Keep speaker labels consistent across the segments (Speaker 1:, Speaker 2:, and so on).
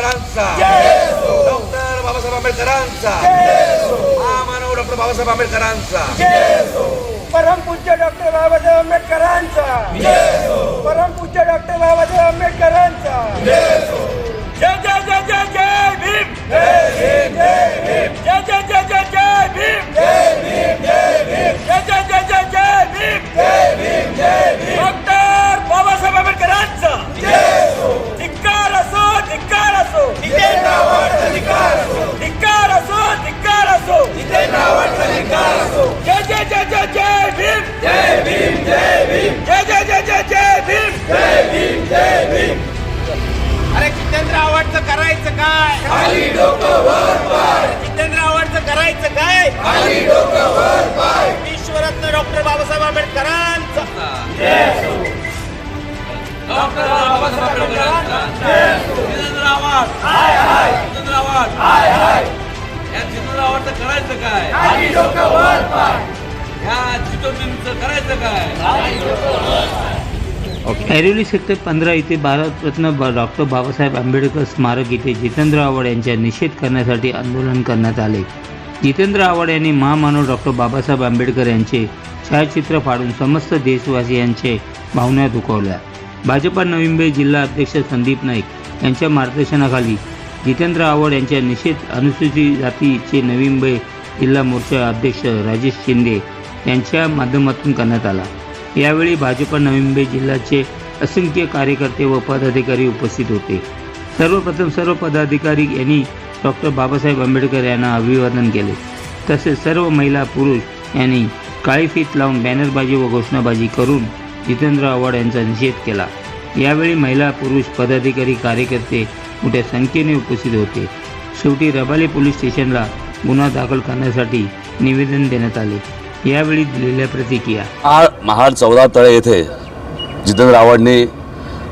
Speaker 1: आंबेडकरांचा डॉक्टर बाबासाहेब आंबेडकरांचा महामानव डॉक्टर बाबासाहेब आंबेडकरांचा
Speaker 2: परमपूज्य डॉक्टर बाबासाहेब आंबेडकरांचा परमपूज्य डॉक्टर बाबासाहेब आंबेडकरांचा
Speaker 3: काय?
Speaker 2: खाली डोकं वर पाय.
Speaker 3: जितेंद्र आव्हाडचं करायचं काय?
Speaker 2: खाली डोकं वर पाय.
Speaker 3: विश्वरत्न डॉक्टर बाबासाहेब आंबेडकरांचं.
Speaker 1: डॉक्टर बाबासाहेब आंबेडकरांचा. जितेंद्र आव्हाड जितेंद्र आव्हाड या जितेंद्र आव्हाडचं करायचं काय?
Speaker 2: खाली डोकं वर पाय.
Speaker 1: या जितेंद्रचं करायचं काय?
Speaker 4: ऐरोली सेक्टर पंधरा येथे भारतरत्न ब- डॉक्टर बाबासाहेब आंबेडकर स्मारक येथे जितेंद्र आव्हाड यांच्या निषेध करण्यासाठी आंदोलन करण्यात आले. जितेंद्र आव्हाड यांनी महामानव डॉक्टर बाबासाहेब आंबेडकर यांचे छायाचित्र फाडून समस्त देशवासियांचे भावना दुखवल्या. भाजपा नवी मुंबई जिल्हा अध्यक्ष संदीप नाईक यांच्या मार्गदर्शनाखाली जितेंद्र आव्हाड यांच्या निषेध अनुसूचित जातीचे नवी मुंबई जिल्हा मोर्चा अध्यक्ष राजेश शिंदे यांच्या माध्यमातून करण्यात आला. यावेळी भाजप नवी मुंबई जिल्ह्याचे असंख्य कार्यकर्ते व पदाधिकारी उपस्थित होते. सर्वप्रथम सर्व पदाधिकारी यांनी डॉक्टर बाबासाहेब आंबेडकर यांना अभिवादन केले. तसेच सर्व महिला पुरुष यांनी काळी फीत लावून बॅनरबाजी व घोषणाबाजी करून जितेंद्र आव्हाड यांचा निषेध केला. यावेळी महिला पुरुष पदाधिकारी कार्यकर्ते मोठ्या संख्येने उपस्थित होते. शेवटी रबाले पोलीस स्टेशनला गुन्हा दाखल करण्यासाठी निवेदन देण्यात आले. यावेळी दिलेल्या प्रतिक्रिया.
Speaker 5: महाड चौदा तळे येथे जितेंद्र आव्हाडनी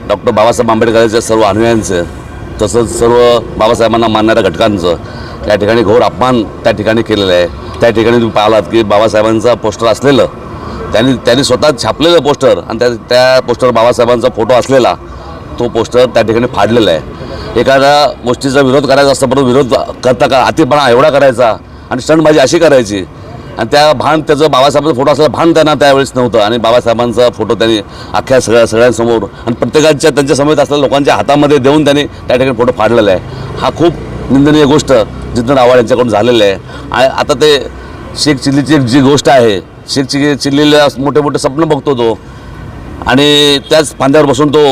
Speaker 5: डॉक्टर बाबासाहेब आंबेडकरांच्या सर्व अनुयायांचं तसंच सर्व बाबासाहेबांना मानणाऱ्या घटकांचं त्या ठिकाणी घोर अपमान त्या ठिकाणी केलेलं आहे. त्या ठिकाणी तुम्ही पाहिलात की बाबासाहेबांचा पोस्टर असलेलं त्यांनी त्यांनी स्वतः छापलेलं पोस्टर आणि त्या त्या पोस्टर बाबासाहेबांचा फोटो असलेला तो पोस्टर त्या ठिकाणी फाडलेला आहे. एखाद्या गोष्टीचा विरोध करायचा असतो परंतु विरोध करता का अतिपणा एवढा करायचा आणि स्टंटबाजी अशी करायची आणि त्या भान त्याचं बाबासाहेबांचा फोटो असलेला भान त्यांना त्यावेळेस नव्हतं. आणि बाबासाहेबांचा फोटो त्यांनी अख्ख्या सगळ्या सगळ्यांसमोर आणि प्रत्येकाच्या त्यांच्यासमोर असलेल्या लोकांच्या हातामध्ये देऊन त्यांनी त्या ठिकाणी फोटो फाडलेला आहे. हा खूप निंदनीय गोष्ट जितेंद्र आव्हाड यांच्याकडून झालेलं आहे. आणि आता ते शेख चिल्लीची एक जी गोष्ट आहे शेख चि चिल्लीला मोठे मोठे स्वप्न बघतो तो. आणि त्याच फांद्यावर बसून तो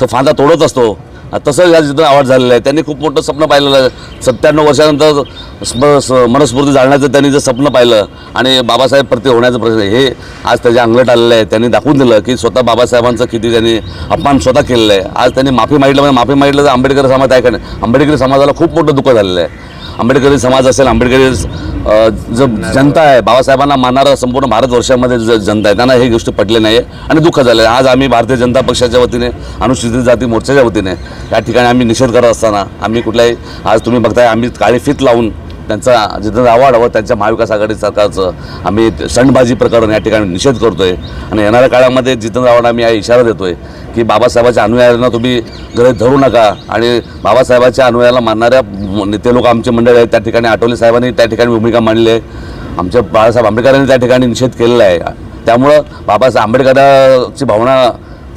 Speaker 5: तो फांदा तोडत असतो. तसं या जिथं आवाज झालेला आहे. त्यांनी खूप मोठं स्वप्न पाहिलेलं आहे. सत्त्याण्णव वर्षानंतर स्म मनस्फूर्ती जाळण्याचं त्यांनी जे स्वप्न पाहिलं आणि बाबासाहेब प्रति होण्याचं प्रश्न हे आज त्याच्या अंगलट आलेलं आहे. त्यांनी दाखवून दिलं की स्वतः बाबासाहेबांचं किती त्यांनी अपमान स्वतः केलेलं आहे. आज त्यांनी माफी मागितलं म्हणजे माफी मागितलं तर आंबेडकर समाज आहे का नाही आंबेडकरी समाजाला खूप मोठं दुःख झालेलं आहे. आंबेडकरी समाज असेल आंबेडकरी जो जनता आहे बाबासाहेबांना मानणारा संपूर्ण भारतवर्षामध्ये जो जनता आहे त्यांना हे गोष्ट पटले नाही आहे आणि दुःख झालं आहे. आज आम्ही भारतीय जनता पक्षाच्या वतीने अनुसूचित जाती मोर्चाच्या वतीने या ठिकाणी आम्ही निषेध करत असताना आम्ही कुठल्याही आज तुम्ही बघताय आम्ही काळी फीत लावून त्यांचा जिथं आव्हाड व त्यांच्या महाविकास आघाडी सरकारचं आम्ही सणबाजी प्रकरण या ठिकाणी निषेध करतोय. आणि येणाऱ्या काळामध्ये जितेंद्र आव्हाड आम्ही हा इशारा देतोय की बाबासाहेबाच्या अनुयायांना तुम्ही गृहीत धरू नका. आणि बाबासाहेबाच्या अनुयायाला मानणाऱ्या नेते लोक आमचे मंडळ आहेत. त्या ठिकाणी आठवले साहेबांनी त्या ठिकाणी भूमिका मांडली आहे. आमच्या बाळासाहेब आंबेडकरांनी त्या ठिकाणी निषेध केलेला आहे. त्यामुळं बाबासाहेब आंबेडकरांची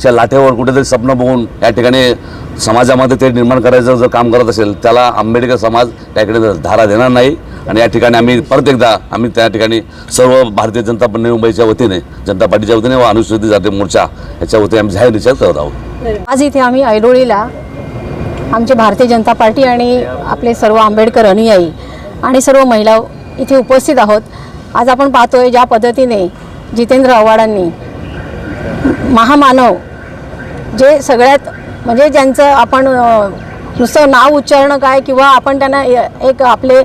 Speaker 5: च्या लाटेवर कुठेतरी स्वप्न बघून या ठिकाणी समाजामध्ये ते निर्माण करायचं जर काम करत असेल त्याला आंबेडकर समाज त्याकडे धारा देणार नाही. आणि या ठिकाणी आम्ही परत एकदा आम्ही त्या ठिकाणी सर्व भारतीय जनता नवी मुंबईच्या वतीने जनता पार्टीच्या वतीने व अनुसूचित जाती मोर्चा याच्या वतीने आम्ही जाहीर निषेध करत आहोत.
Speaker 6: आज इथे आम्ही ऐरोळीला आमचे भारतीय जनता पार्टी आणि आपले सर्व आंबेडकर अनुयायी आणि सर्व महिला इथे उपस्थित आहोत. आज आपण पाहतोय ज्या पद्धतीने जितेंद्र आव्हाडांनी महामानव जे सगळ्यात म्हणजे ज्यांचं आपण नुसतं नाव उच्चारणं काय किंवा आपण त्यांना एक आपले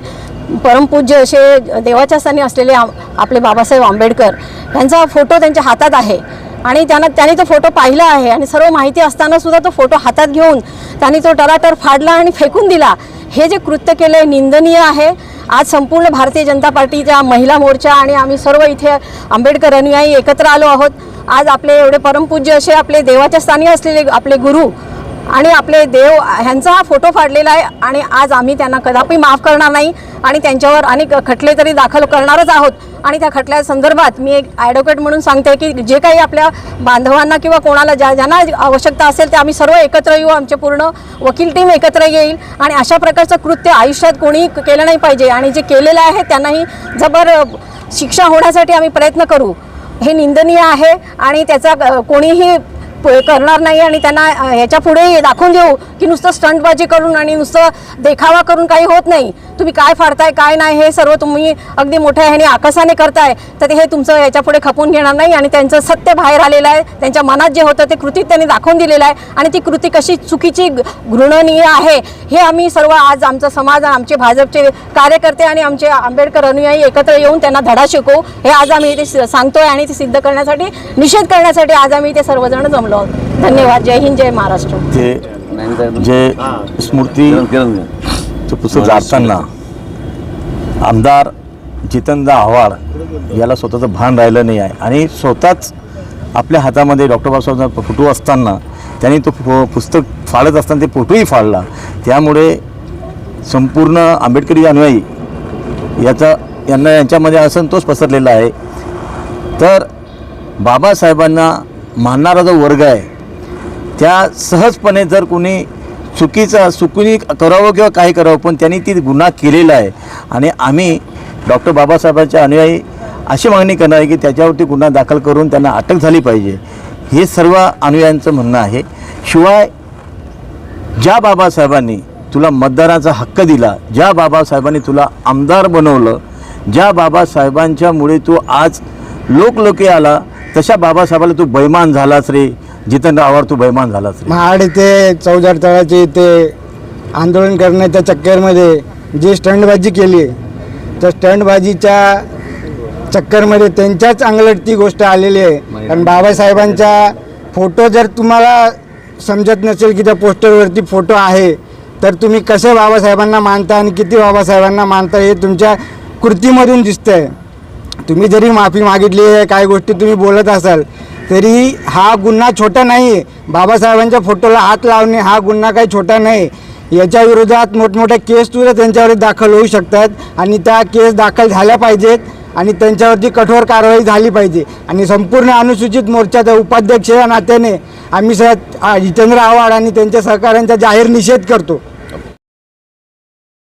Speaker 6: परमपूज्य असे देवाच्या स्थानी असलेले आपले बाबासाहेब आंबेडकर यांचा फोटो त्यांच्या हातात आहे. आणि त्यांना त्यांनी तो फोटो पाहिला आहे आणि सर्व माहिती असताना सुद्धा तो फोटो हातात घेऊन त्यांनी तो टराटर फाडला आणि फेकून दिला. हे जे कृत्य केलं आहे निंदनीय आहे. आज संपूर्ण भारतीय जनता पार्टीच्या महिला मोर्चा आणि आम्ही सर्व इथे आंबेडकर अनुयायी एकत्र आलो आहोत. आज आपले एवढे परमपूज्य असे आपले देवाच्या स्थानी असलेले आपले गुरु आणि आपले देव ह्यांचा हा फोटो फाडलेला आहे आणि आज आम्ही त्यांना कदापि माफ करणार नाही आणि त्यांच्यावर अनेक खटले तरी दाखल करणारच आहोत. आणि त्या खटल्या संदर्भात मी एक ॲडव्होकेट म्हणून सांगते की जे काही आपल्या बांधवांना किंवा कोणाला ज्या ज्यांना आवश्यकता असेल ते आम्ही सर्व एकत्र येऊ आमचे पूर्ण वकील टीम एकत्र येईल आणि अशा प्रकारचं कृत्य आयुष्यात कोणी केलं नाही पाहिजे. आणि जे केलेलं आहे त्यांनाही जबर शिक्षा होण्यासाठी आम्ही प्रयत्न करू. हे निंदनीय आहे आणि त्याचा कोणीही करणार नाही आणि त्यांना ह्याच्या पुढे दाखवून देऊ की नुसतं स्टंटबाजी करून आणि नुसतं देखावा करून काही होत नाही. तुम्ही काय फाडताय काय नाही हे सर्व तुम्ही अगदी मोठ्या ह्याने आकाशाने करताय तर ते हे तुमचं याच्यापुढे खपून घेणार नाही आणि त्यांचं सत्य बाहेर आलेलं आहे. त्यांच्या मनात जे होतं ते कृतीत त्यांनी दाखवून दिलेलं आहे आणि ती कृती कशी चुकीची घृणनीय आहे हे आम्ही सर्व आज आमचा समाज आमचे भाजपचे कार्यकर्ते आणि आमचे आंबेडकर अनुयायी एकत्र येऊन त्यांना धडा शिकवू हे आज आम्ही इथे सांगतोय आणि ते सिद्ध करण्यासाठी निषेध करण्यासाठी आज आम्ही इथे सर्वजण जमलो आहोत. धन्यवाद. जय हिंद जय महाराष्ट्र.
Speaker 7: जे स्मृती चं पुस्तक जाताना आमदार जितेंद्र आव्हाड याला स्वतःचं भान राहिलं नाही आहे. आणि स्वतःच आपल्या हातामध्ये डॉक्टर बाबासाहेबांचा फोटो असताना त्यांनी तो पुस्तक फाडत असताना ते फोटोही फाडला. त्यामुळे संपूर्ण आंबेडकरी अनुयायी याचा यांना यांच्यामध्ये असंतोष पसरलेला आहे. तर बाबासाहेबांना मानणारा जो वर्ग आहे त्या सहजपणे जर कोणी चुकीचं चुकीने करावं किंवा काही करावं पण त्यांनी ती गुन्हा केलेला आहे. आणि आम्ही डॉक्टर बाबासाहेबांच्या अनुयायी अशी मागणी करणार आहे की त्याच्यावरती गुन्हा दाखल करून त्यांना अटक झाली पाहिजे. हे सर्व अनुयायांचं म्हणणं आहे. शिवाय ज्या बाबासाहेबांनी तुला मतदानाचा हक्क दिला ज्या बाबासाहेबांनी तुला आमदार बनवलं ज्या बाबासाहेबांच्यामुळे तू आज लोकलोके आला तशा बाबासाहेबाला तू बैमान झालास रे. जितेंद्र आव्हाड तू बैमान झालास रे.
Speaker 8: महाड इथे चौदार तळाचे इथे आंदोलन करण्याच्या चक्करमध्ये जी स्टंटबाजी केली त्या स्टंटबाजीच्या चक्करमध्ये त्यांच्याच अंगलट ती गोष्ट आलेली आहे. कारण बाबासाहेबांचा फोटो जर तुम्हाला समजत नसेल की त्या पोस्टरवरती फोटो आहे तर तुम्ही कसे बाबासाहेबांना मानता आणि किती बाबासाहेबांना मानता हे तुमच्या कृतीमधून दिसतंय. तुम्ही जरी माफी मागितली आहे काय गोष्टी तुम्ही बोलत असाल तरी हा गुन्हा छोटा नाही. आहे बाबासाहेबांच्या फोटोला हात लावणे हा गुन्हा काही छोटा नाही. याच्या विरोधात मोठमोठ्या केससुद्धा त्यांच्यावर दाखल होऊ शकतात आणि त्या केस दाखल झाल्या पाहिजेत आणि त्यांच्यावरती कठोर कारवाई झाली पाहिजे. आणि संपूर्ण अनुसूचित मोर्चाचा उपाध्यक्ष या नात्याने आम्ही स जितेंद्र आव्हाड आणि त्यांच्या सहकाऱ्यांचा जाहीर निषेध करतो.